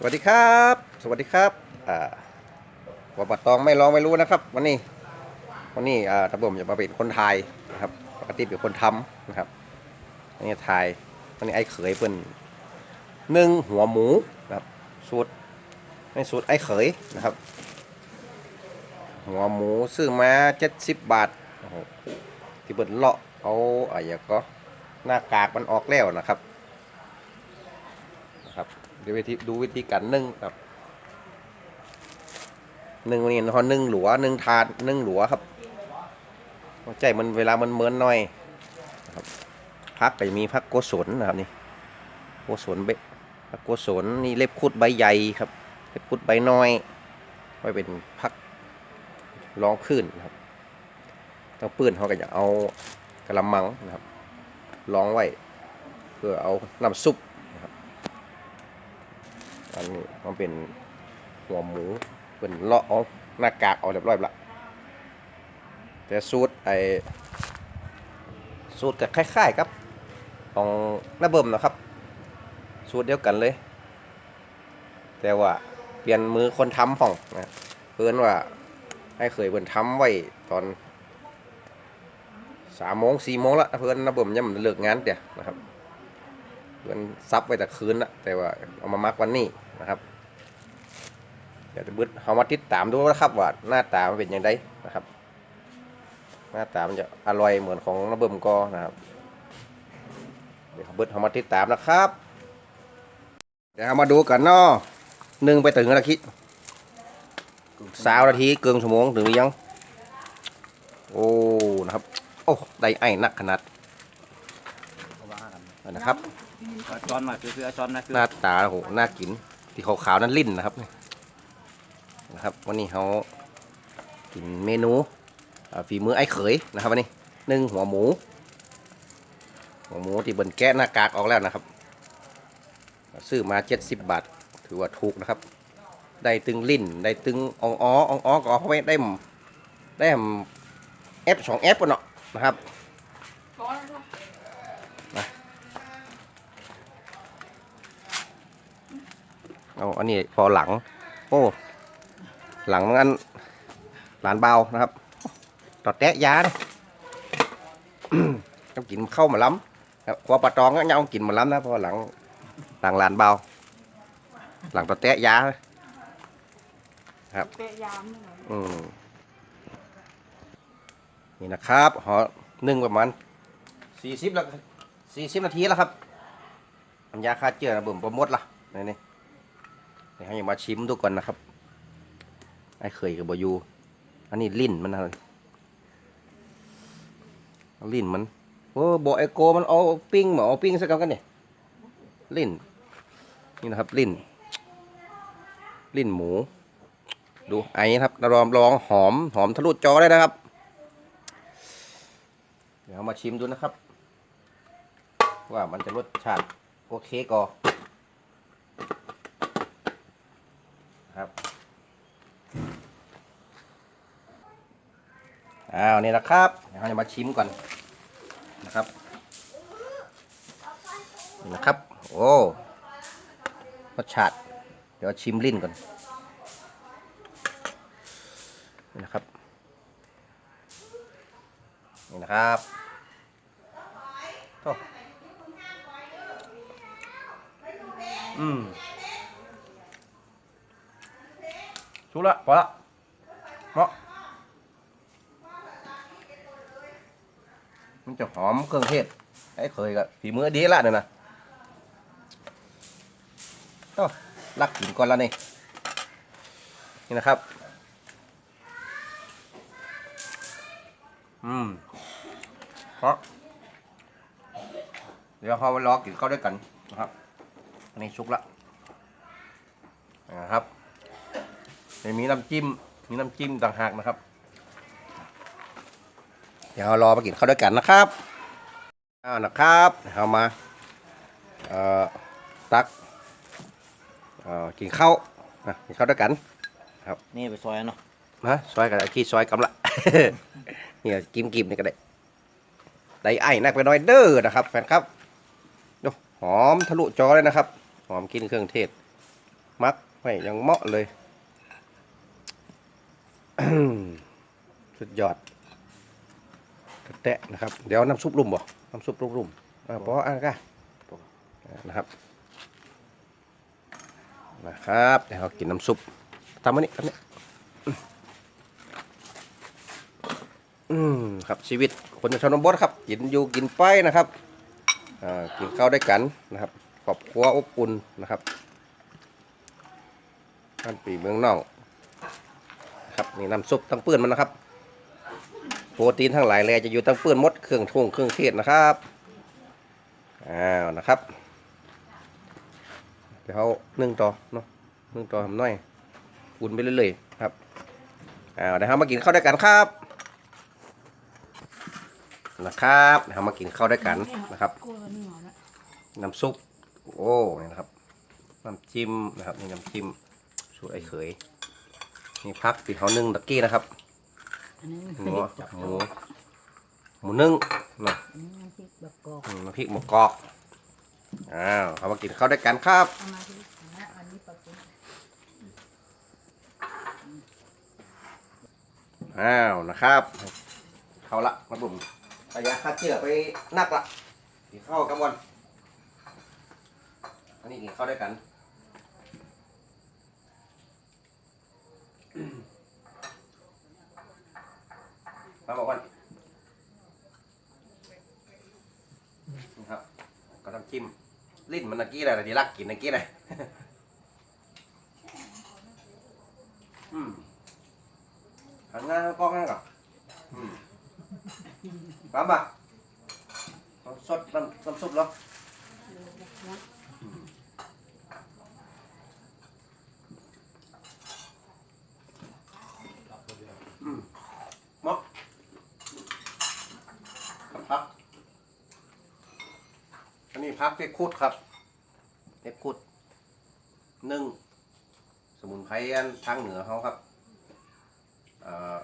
สวัสดีครับ สวัสดีครับอ่าว่าบัตตองไม่ลองไม่รู้นะครับ วันนี้ วันนี้อ่าตะบ่มจะมาเป็นคนไทยนะครับปกติเป็นคนทำนะครับอันนี้ไทยวันนี้ไอ้เขยเป็นนึ่งหัวหมูนะครับสูตรในสูตรไอ้เขยนะครับ หัวหมูซื้อมาเจ็ดสิบบาทที่เปิดเลาะเอาอะไรก็หน้ากากมันออกแล้วนะครับ เดี๋ยววิธีดูวิธีการนึ่งครับนึ่งวันนี้เขานึ่งหลัวนึ่งทานนึ่งหลัวครับใจมันเวลามันเมินหน่อยครับพักก็จะมีพักโกศลนะครับนี่โกศลเบพักโกศลนี่เล็บคุดใบใหญ่ครับเล็บคุดใบน้อยไว้เป็นพักรองพื้นครับต้องปื้นเขาก็จะเอากระมังนะครับรองไว้เพื่อเอาน้ำซุป อันนี้มันเป็นหัวหมูเป็นเลาะเอาหน้ากากเอาเรียบร้อยละแต่สูตรไอสูตรก็คล้ายๆกับของน้าเบิ่มนะครับ สูตรเดียวกันเลย แต่ว่าเปลี่ยนมือคนทำของนะเพื่อนว่าให้เคยเพิ่อนทำไว้ตอนสามโมงสี่โมงละเพื่อนนะเบิ่มยังมันเลิกงานเดี๋ยนะครับ เพื่อนซับไว้แต่คืนละแต่ว่าเอามามักวันนี้นะครับเดี๋ยวจะบึดเอามาติดตามดูนะครับว่าหน้าตามันเป็นยังไงนะครับ หน้าตามันจะอร่อยเหมือนของนะเบิ่มก็นะครับเดี๋ยวบึดเอามาติดตามนะครับเดี๋ยวเอามาดูกันเนาะหนึ่งไปถึงแล้วคิดสาวนาทีเกินชั่วโมงถึงหรือยัง โอ้นะครับ โอ้ได้ไอ้นักขนาดนะครับ เอาช้อนมาคือคือเอาช้อนนะคือหน้าตาโอ้โหน่ากินที่ขาวๆนั่นลิ้นนะครับนะครับ วันนี้เขากินเมนูฝีมือไอ้เขยนะครับวันนี้นึ่งหัวหมู หัวหมูที่เบิ่นแกะหน้ากากออกแล้วนะครับ ซื้อมา70บบาท ถือว่าถูกนะครับ ได้ตึงลิ้น ได้ตึงอองอ้ออองอ้อก็เอาไปได้ได้เอฟสองเอฟกันเนาะนะครับ เอาอันนี้พอหลัง โอ้หลังนั้นหลานเบานะครับตอดแตะยาเนี่ยต้องกินเข้าวมาล้ำครับครัวปลาตองก็ยังเอากินมาล้ำนะเพราะหลังหลังหลานเบา หลังตอดแตะยาเปะยามนี่เหรออืมนี่นะครับหอนึ่งประมาณสี่สิบแล้วสี่สิบนาทีแล้วครับน้ำยาคาเจือนะเบิ่มประมดละนี่นี่เดี๋ยว ให้มาชิมดูก่อนนะครับไอ้เคยกับบอยูอันนี้ลิ้นมันอะไรลิ้นมันโอ้บอกไอโกมันเอาปิ้งมาเอาปิ้งสักกันเนี่ยลิ้นนี่นะครับลิ้นลิ้นหมู ดูไอ้นะครับลองลองหอมหอมทะลุจอได้นะครับ เดี๋ยวมาชิมดูนะครับ ว่ามันจะรสชาติโอเคก่อครับ อ้าวนี่นะครับเดี๋ยวเราจะมาชิมก่อนนะครับนี่นะครับ โอ้รสชาติเดี๋ยวชิมลิ้นก่อนนี่นะครับนี่นะครับโอ้อืมชุละพอละเนาะ มันจะหอมเครื่องเทศไอ้เคยกับฝีมือดีละเนี่ยนะโอ้ลักกินก่อนแล้วนี่นี่นะครับ อืมเพราะเดี๋ยวเราไปรอกินข้าด้วยกันนะครับอันนี้ชุกละนะครับเดี๋ยวมีน้ำจิ้ม มีน้ำจิ้มต่างหากนะครับ ดี๋ยวเรารอมากินข้าวด้วยกันนะครับอ้าวนะครับเรามาเอ่อตักเอ่อกินข้าวนะกินข้าวด้วยกันนี่ไปซอยเนาะฮะซอยกันขี้ซอยกำละเนี่ยกิมกิมนี่ก็ได้ได้ไอ้นักไปหน้อยเด้อนะครับแฟนครับดูหอมทะลุจอเลยนะครับ หอมกินเครื่องเทศ มักไว้อยังเหมาะเลย สุดยอดแตะๆนะครับ เดี๋ยวน้ำซุปรุ่มบ่น้ำซุปรุ่มๆอ่าพออะก็นะครับนะครับเดี๋ยวเรากินน้ำซุปทำอันนี้ทำอันนี้อืมครับชีวิตคนชนบทครับกินอยู่กินไปนะครับอ่ากินข้าวด้วยกันนะครับครอบครัวอบอุ่นนะครับท่านปีเมืองนอกครับนี่น้ำซุปตั้งปื้นมันนะครับโปรตีนทั้งหลายแลจะอยู่ตั้งเปื้อนมดเครื่องทุ่งเครื่องเทศนะครับอ้าวนะครับเดี๋ยวเขานึ่งต่อเนาะนึ่งต่อทำหน่อยอุ่นไปเรื่อยๆครับอ้าวเดี๋ยวเรามากินข้าวด้วยกันครับนะครับเดี๋ยวเรามากินข้าวด้วยกันนะครับน้ำซุปโอ้นี่นะครับน้ำจิ้มนะครับนี่น้ำจิ้มสูตรไอ้เขยนี่พักที่เขานึ่งตะกี้นะครับ อันนี้หมูหมูหมูนึ่งเนาะอันนี้น้ำพริกแบบกรอกอืมน้ำพริกหมูกรอกอ้าวเรามากินข้าวด้วยกันครับ เอามาที่นะอันนี้ปลากุ้งอ้าวนะครับเข้าละมาบุ่มระยะค่าเจือไปนักละกินข้าวกันวันอันนี้กินข้าวด้วยกันมาบอกวันนี่ครับก็ต้องจิ้ม ลิ้นมันตะกี้เลยที่รักกินตะกี้เลยอืมหันหน้าเข้ากล้องให้ก่อนอืมปั๊มป่ะน้ำสดน้ำน้ำซุปเหรออืมหมอกพัก อันนี้พักเพชรคุดครับเพชรคุดนึ่งสมุนไพรอันทางเหนือเขาครับเอ่อ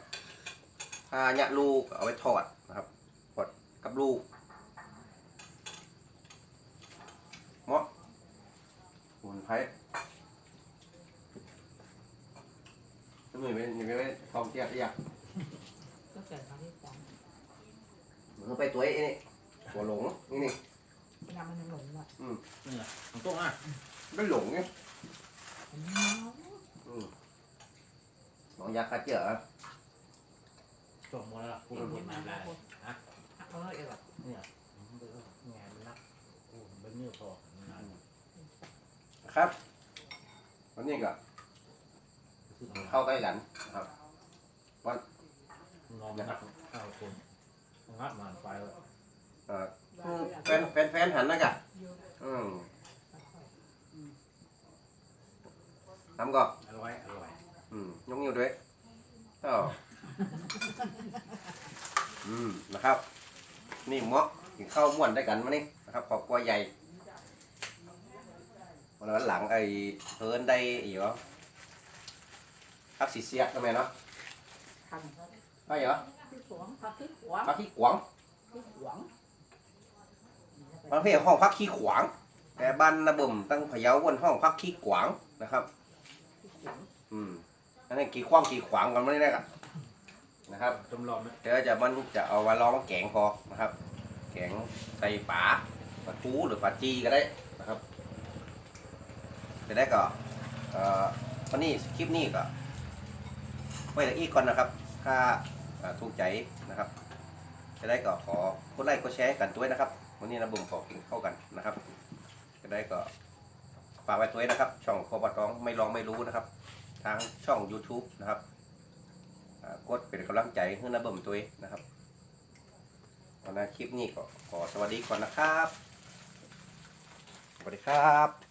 ถ้าเนี่ยลูกเอาไว้ทอดนะครับทอดกับลูกเหมาะสมุนไพรนี่ไม่ไม่ไม่ทองเทียบอยาก ก็ใส่ปลาที่สอง มือไปตัวไอ้นี่ตัวหลงนี่นี่ น้ำมันหลงละ นี่แหละของตุ้งอะ ไม่หลงไงอันนี้อืมลองยาคาเจอส่งหมดแล้วกูเนาะพูดมามาแล้แล้ววเออเออแบบเนี่ยงานนักกูเป็นเนื้อพอนะครับ วันนี้ก็เข้าใกล้กันนะครับงอมนักข้าวคนงัดมันไปแล้วเอ่อแฟนแฟนแฟนหันนะกะอืม ทำก่อนอร่อย อร่อย อืมยกนิ้วด้วยอ้าวอืมนะครับ นี่เหมาะกินข้าวม่วนได้วยกันมานี่นะครับครอบครัวใหญ่วันหลังไอ้เพิ่นได้อีกเหรอพักสีเสียกทำไมเนาะทำไปเหรอที่ขวางผักที่ขวางพักขี้ขวางที่ขวางบางเพศห้องพักขี้ขวางแต่บ้านระบ่มตั้งพะเยาวนห้องพักขี้ขวางนะครับที่ขวาง อืมอันนี้กี่ขว้างกี่ขวางกันไม่ได้กันนะครับจำลองนะเดี๋ยวจะมันจะเอาไว้ลองแกงพอนะครับ แกงใส่ปลาปลาทูหรือปลาจีก็ได้นะครับจะได้ก็เอ่อวันนี้คลิปนี้ก็ไว้แต่อีกก่อนนะครับ ถ้าเอ่อถูกใจนะครับ จะได้ก็ขอกดไลค์กดแชร์กันด้วยนะครับ วันนี้นะบุ๋มขอกินเข้ากันนะครับ จะได้ก็ฝากไว้ด้วยนะครับ ช่องโคบะตองไม่ลองไม่รู้นะครับ ทางช่อง YouTube นะครับกดเป็นกำลังใจให้นะเบิ่มตัวเองนะครับวันนี้คลิปนี้ก็ขอสวัสดีก่อนนะครับสวัสดีครับ